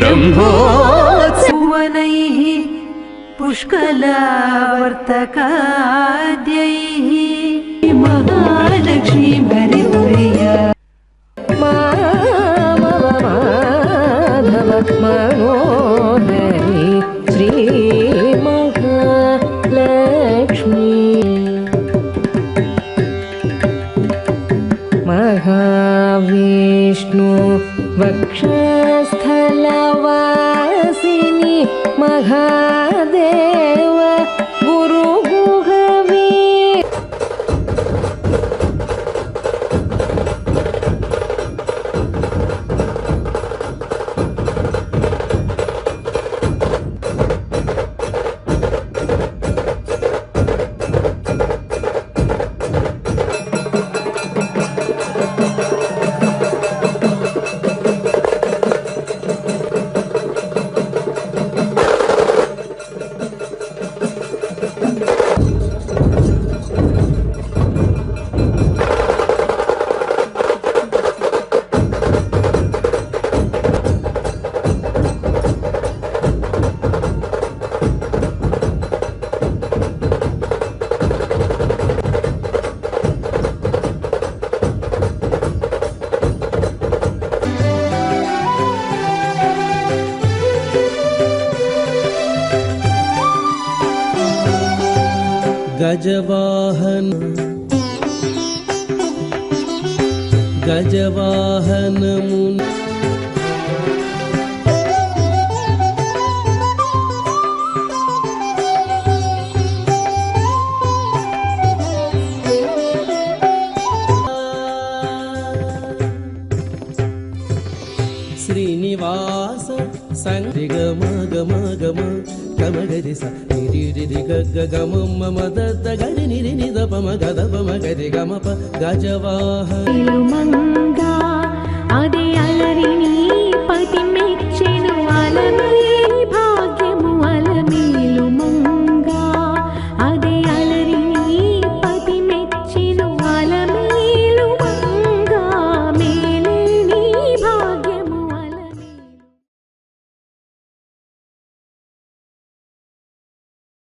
शम्भोत्सवनैः पुष्कलावर्तकाद्यैः महालक्ष्मी भरिप्रिया माधव मनोहरि श्रीमहालक्ष्मी। महाविष्णु वक्षस्थलवासिनि महादेव गजवाहन। गजवाहन मुनि। ಶ್ರೀನಿವಾಸ ಸಂಗರಿ ಗಮ ಗಮ ಗಮ ಗಮಗರಿ ಸ ನಿರಿ ಗಗ ಗಮ ಮಮ ದತ್ತ ಗರಿ ನಿರಿ ನಿದ ಪಮ ಗದ ಪಮ ಗರಿ ಗಮ ಪ ಗಜವಾಹ ಮಂಗ ಅದಿಯ